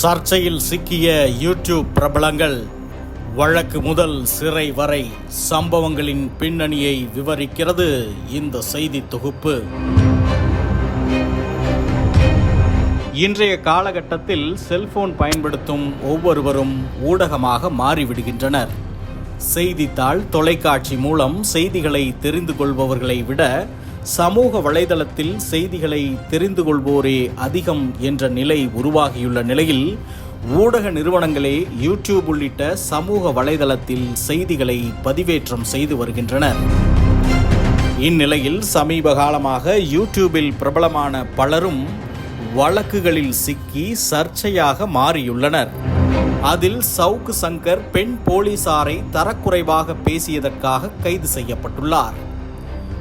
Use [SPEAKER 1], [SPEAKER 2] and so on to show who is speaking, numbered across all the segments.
[SPEAKER 1] சர்ச்சையில் சிக்கிய யூடியூப் பிரபலங்கள் வழக்கு முதல் சிறை வரை சம்பவங்களின் பின்னணியை விவரிக்கிறது இந்த செய்தி தொகுப்பு. இன்றைய காலகட்டத்தில் செல்போன் பயன்படுத்தும் ஒவ்வொருவரும் ஊடகமாக மாறிவிடுகின்றனர். செய்தித்தாள் தொலைக்காட்சி மூலம் செய்திகளை தெரிந்து கொள்பவர்களை விட சமூக வலைதளத்தில் செய்திகளை தெரிந்து கொள்வோரே அதிகம் என்ற நிலை உருவாகியுள்ள நிலையில் ஊடக நிறுவனங்களே யூடியூப் உள்ளிட்ட சமூக வலைதளத்தில் செய்திகளை பதிவேற்றம் செய்து வருகின்றனர். இந்நிலையில் சமீப காலமாக யூடியூபில் பிரபலமான பலரும் வழக்குகளில் சிக்கி சர்ச்சையாக மாறியுள்ளனர். அதில் சவுக்கு சங்கர் பெண் போலீசாரை தரக்குறைவாக பேசியதற்காக கைது செய்யப்பட்டுள்ளார்.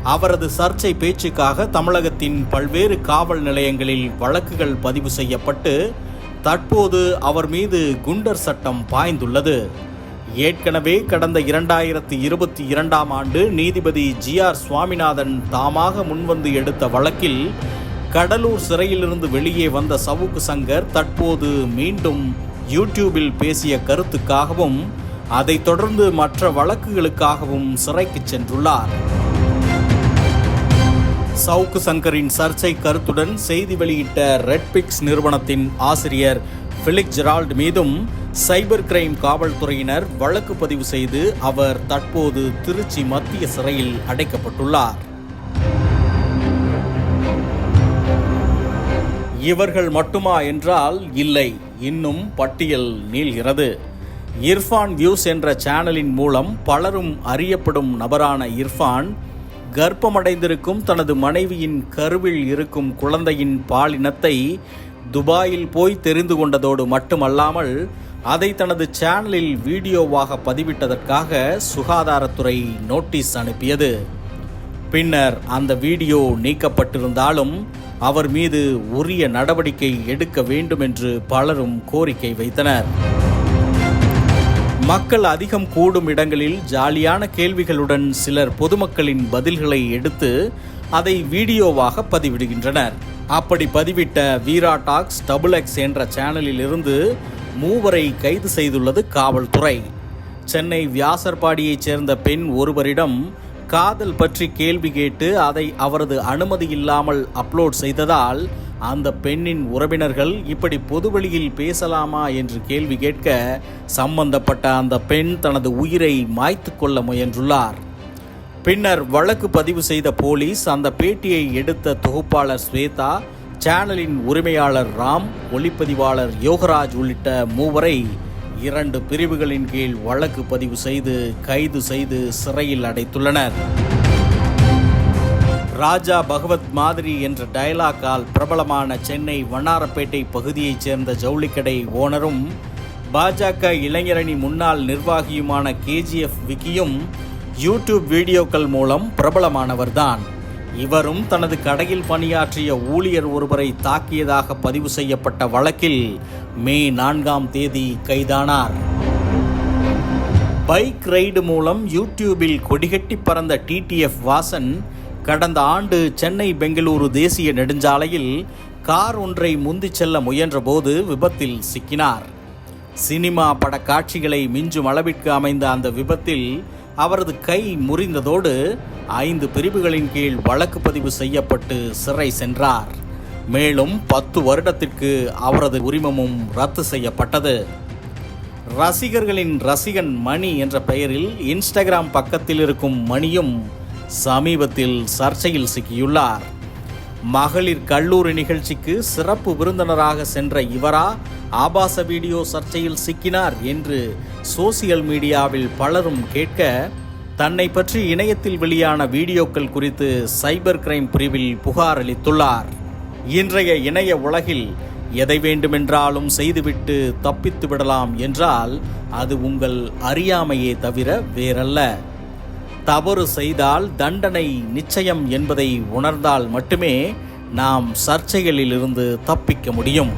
[SPEAKER 1] அவரது சர்ச்சை பேச்சுக்காக தமிழகத்தின் பல்வேறு காவல் நிலையங்களில் வழக்குகள் பதிவு செய்யப்பட்டு தற்போது அவர் மீது குண்டர் சட்டம் பாய்ந்துள்ளது. ஏற்கனவே கடந்த இரண்டாயிரத்தி இருபத்தி இரண்டாம் ஆண்டு நீதிபதி ஜி ஆர் சுவாமிநாதன் தாமாக முன்வந்து எடுத்த வழக்கில் கடலூர் சிறையிலிருந்து வெளியே வந்த சவுக்கு சங்கர் தற்போது மீண்டும் யூடியூபில் பேசிய கருத்துக்காகவும் அதைத் தொடர்ந்து மற்ற வழக்குகளுக்காகவும் சிறைக்கு சென்றுள்ளார். சவுக்கு சங்கரின் சர்ச்சை கருத்துடன் செய்தி வெளியிட்ட ரெட்பிக்ஸ் நிறுவனத்தின் ஆசிரியர் பிலிக் ஜெரால்ட் மீதும் சைபர் கிரைம் காவல்துறையினர் வழக்கு பதிவு செய்து அவர் தற்போது திருச்சி மத்திய சிறையில் அடைக்கப்பட்டுள்ளார். இவர்கள் மட்டுமா என்றால் இல்லை இன்னும் பட்டியல் நீள்கிறது. இர்ஃபான் வியூஸ் என்ற சேனலின் மூலம் பலரும் அறியப்படும் நபரான இர்ஃபான் கர்ப்பமடைந்திருக்கும் தனது மனைவியின் கருவில் இருக்கும் குழந்தையின் பாலினத்தை துபாயில் போய் தெரிந்து கொண்டதோடு மட்டுமல்லாமல் அதை தனது சேனலில் வீடியோவாக பதிவிட்டதற்காக சுகாதாரத்துறை நோட்டீஸ் அனுப்பியது. பின்னர் அந்த வீடியோ நீக்கப்பட்டிருந்தாலும் அவர் மீது உரிய நடவடிக்கை எடுக்க வேண்டும் என்று பலரும் கோரிக்கை வைத்தனர். மக்கள் அதிகம் கூடும் இடங்களில் ஜாலியான கேள்விகளுடன் சிலர் பொதுமக்களின் பதில்களை எடுத்து அதை வீடியோவாக பதிவிடுகின்றனர். அப்படி பதிவிட்ட வீரா டாக்ஸ் டபுள் எக்ஸ் என்ற சேனலில் இருந்து மூவரை கைது செய்துள்ளது காவல்துறை. சென்னை வியாசர்பாடியைச் சேர்ந்த பெண் ஒருவரிடம் காதல் பற்றி கேள்வி கேட்டு அதை அவரது அனுமதி இல்லாமல் அப்லோட் செய்ததால் அந்த பெண்ணின் உறவினர்கள் இப்படி பொதுவெளியில் பேசலாமா என்று கேள்வி கேட்க சம்பந்தப்பட்ட அந்த பெண் தனது உயிரை மாய்த்து கொள்ள முயன்றுள்ளார். பின்னர் வழக்கு பதிவு செய்த போலீஸ் அந்த பேட்டியை எடுத்த தொகுப்பாளர் ஸ்வேதா சேனலின் உரிமையாளர் ராம் ஒளிப்பதிவாளர் யோகராஜ் உள்ளிட்ட மூவரை இரண்டு பிரிவுகளின் கீழ் வழக்கு பதிவு செய்து கைது செய்து சிறையில் அடைத்துள்ளனர். ராஜா பகவத் மாதிரி என்ற டயலாக்கால் பிரபலமான சென்னை வண்ணாரப்பேட்டை பகுதியைச் சேர்ந்த ஜவுளிக்கடை ஓனரும் பாஜக இளைஞரணி முன்னாள் நிர்வாகியுமான கேஜிஎஃப் விக்கியும் யூடியூப் வீடியோக்கள் மூலம் பிரபலமானவர்தான். இவரும் தனது கடையில் பணியாற்றிய ஊழியர் ஒருவரை தாக்கியதாக பதிவு செய்யப்பட்ட வழக்கில் மே நான்காம் தேதி கைதானார். பைக் ரைடு மூலம் யூடியூபில் கொடிகட்டி பறந்த டிடிஎஃப் வாசன் கடந்த ஆண்டு சென்னை பெங்களூரு தேசிய நெடுஞ்சாலையில் கார் ஒன்றை முந்திச் செல்ல முயன்றபோது விபத்தில் சிக்கினார். சினிமா பட காட்சிகளை மிஞ்சும் அளவிற்கு அமைந்த அந்த விபத்தில் அவரது கை முறிந்ததோடு ஐந்து பிரிவுகளின் கீழ் வழக்கு பதிவு செய்யப்பட்டு சிறை சென்றார். மேலும் பத்து வருடத்திற்கு அவரது உரிமமும் ரத்து செய்யப்பட்டது. ரசிகர்களின் ரசிகன் மணி என்ற பெயரில் இன்ஸ்டாகிராம் பக்கத்தில் இருக்கும் மணியும் சமீபத்தில் சர்ச்சையில் சிக்கியுள்ளார். மகளிர் கல்லூரி நிகழ்ச்சிக்கு சிறப்பு விருந்தினராக சென்ற இவரா ஆபாச வீடியோ சர்ச்சையில் சிக்கினார் என்று சோசியல் மீடியாவில் பலரும் கேட்க தன்னை பற்றி இணையத்தில் வெளியான வீடியோக்கள் குறித்து சைபர் கிரைம் பிரிவில் புகார் அளித்துள்ளார். இன்றைய இணைய உலகில் எதை வேண்டுமென்றாலும் செய்துவிட்டு தப்பித்து விடலாம் என்றால் அது உங்கள் அறியாமையே தவிர வேறல்ல. தவறு செய்தால் தண்டனை நிச்சயம் என்பதை உணர்ந்தால் மட்டுமே நாம் சர்ச்சைகளிலிருந்து தப்பிக்க முடியும்.